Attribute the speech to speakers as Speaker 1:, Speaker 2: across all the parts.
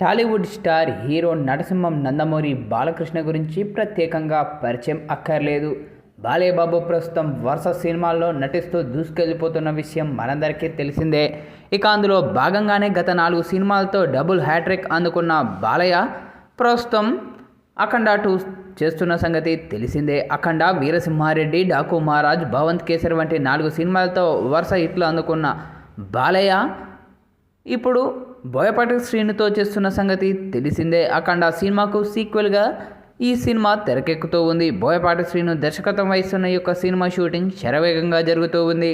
Speaker 1: Tollywood star hero Narasimham Nandamuri Balakrishna గురించి ప్రత్యేకంగా పరిచయం అక్కర్లేదు. బాలేబాబు ప్రస్తుతం వరుస సినిమాల్లో నటిస్తూ దూసుకెళ్ళిపోతున్న విషయం మనందరికీ తెలిసిందే. ఇక అందులో భాగంగానే గత నాలుగు సినిమాలతో డబుల్ హ్యాట్రిక్ అందుకున్న బాలయ్య ప్రస్తుతం అఖండ టూ చేస్తున్న సంగతి తెలిసిందే. అఖండ వీరసింహారెడ్డి డాకు మహారాజ్ భవంత్ కేసరి వంటి నాలుగు సినిమాలతో వరుస హిట్లు అందుకున్న బాలయ్య ఇప్పుడు బోయపాటి శ్రీనుతో చేస్తున్న సంగతి తెలిసిందే. అఖండ సినిమాకు సీక్వెల్గా ఈ సినిమా తెరకెక్కుతూ ఉంది. బోయపాటి శ్రీను దర్శకత్వం వహిస్తున్న యొక్క సినిమా షూటింగ్ శరవేగంగా జరుగుతూ ఉంది.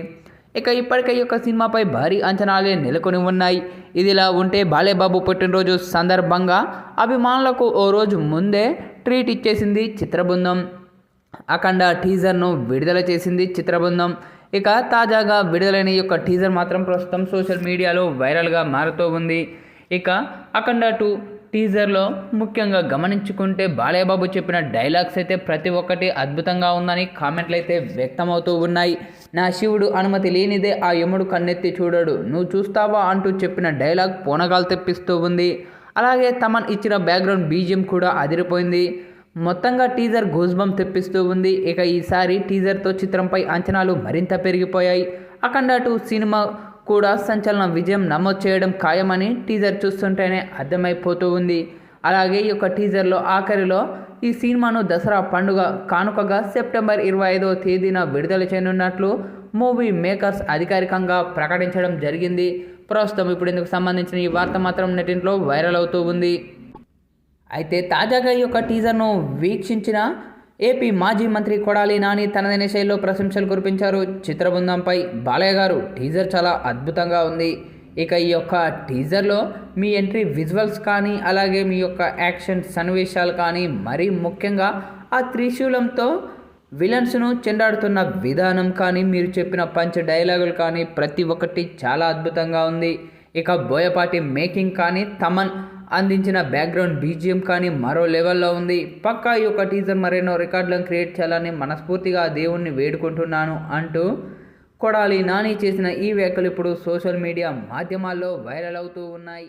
Speaker 1: ఇక ఇప్పటికే యొక్క సినిమాపై భారీ అంచనాలే నెలకొని ఉన్నాయి. ఇదిలా ఉంటే బాలేబాబు పుట్టినరోజు సందర్భంగా అభిమానులకు ఓ రోజు ముందే ట్రీట్ ఇచ్చేసింది చిత్రబృందం. అఖండ టీజర్ను విడుదల చేసింది చిత్రబృందం. ఇక తాజాగా విడుదలైన ఈ యొక్క టీజర్ మాత్రం ప్రస్తుతం సోషల్ మీడియాలో వైరల్గా మారుతూ ఉంది. ఇక అఖండ టూ టీజర్లో ముఖ్యంగా గమనించుకుంటే బాలయ్యబాబు చెప్పిన డైలాగ్స్ అయితే ప్రతి ఒక్కటి అద్భుతంగా ఉందని కామెంట్లు అయితే వ్యక్తమవుతూ ఉన్నాయి. నా శివుడు అనుమతి లేనిదే ఆ యముడు కన్నెత్తి చూడడు. నువ్వు చూస్తావా అంటూ చెప్పిన డైలాగ్ పూనగాలు తెప్పిస్తూ ఉంది. అలాగే తమన్ ఇచ్చిన బ్యాక్గ్రౌండ్ బీజియం కూడా అదిరిపోయింది. మొత్తంగా టీజర్ గూజ్బం తెప్పిస్తూ ఉంది. ఇక ఈసారి టీజర్తో చిత్రంపై అంచనాలు మరింత పెరిగిపోయాయి. అఖండ టూ సినిమా కూడా సంచలన విజయం నమోదు చేయడం ఖాయమని టీజర్ చూస్తుంటేనే అర్థమైపోతూ ఉంది. అలాగే ఈ యొక్క టీజర్లో ఆఖరిలో ఈ సినిమాను దసరా పండుగ కానుకగా సెప్టెంబర్ ఇరవై ఐదవ తేదీన విడుదల చేయనున్నట్లు మూవీ మేకర్స్ అధికారికంగా ప్రకటించడం జరిగింది. ప్రస్తుతం ఇప్పుడు ఇందుకు సంబంధించిన ఈ వార్త మాత్రం నెటింట్లో వైరల్ అవుతూ ఉంది. అయితే తాజాగా ఈ యొక్క టీజర్ను వీక్షించిన ఏపీ మాజీ మంత్రి కొడాలి నాని తనదైన శైలిలో ప్రశంసలు కురిపించారు. చిత్రబృందంపై బాలయ్య గారు టీజర్ చాలా అద్భుతంగా ఉంది. ఇక ఈ యొక్క టీజర్లో మీ ఎంట్రీ విజువల్స్ కానీ అలాగే మీ యొక్క యాక్షన్ సన్నివేశాలు కానీ మరీ ముఖ్యంగా ఆ త్రిశూలంతో విలన్స్ను చెండాడుతున్న విధానం కానీ మీరు చెప్పిన పంచ్ డైలాగులు కానీ ప్రతి ఒక్కటి చాలా అద్భుతంగా ఉంది. ఇక బోయపాటి మేకింగ్ కానీ తమన్ అందించిన బ్యాక్గ్రౌండ్ బీజిఎం కానీ మరో లెవెల్లో ఉంది. పక్కా ఈ యొక్క టీజర్ మరెన్నో రికార్డులను క్రియేట్ చేయాలని మనస్ఫూర్తిగా దేవుణ్ణి వేడుకుంటున్నాను అంటూ కొడాలి నాని చేసిన ఈ వ్యాఖ్యలు ఇప్పుడు సోషల్ మీడియా మాధ్యమాల్లో వైరల్ అవుతూ ఉన్నాయి.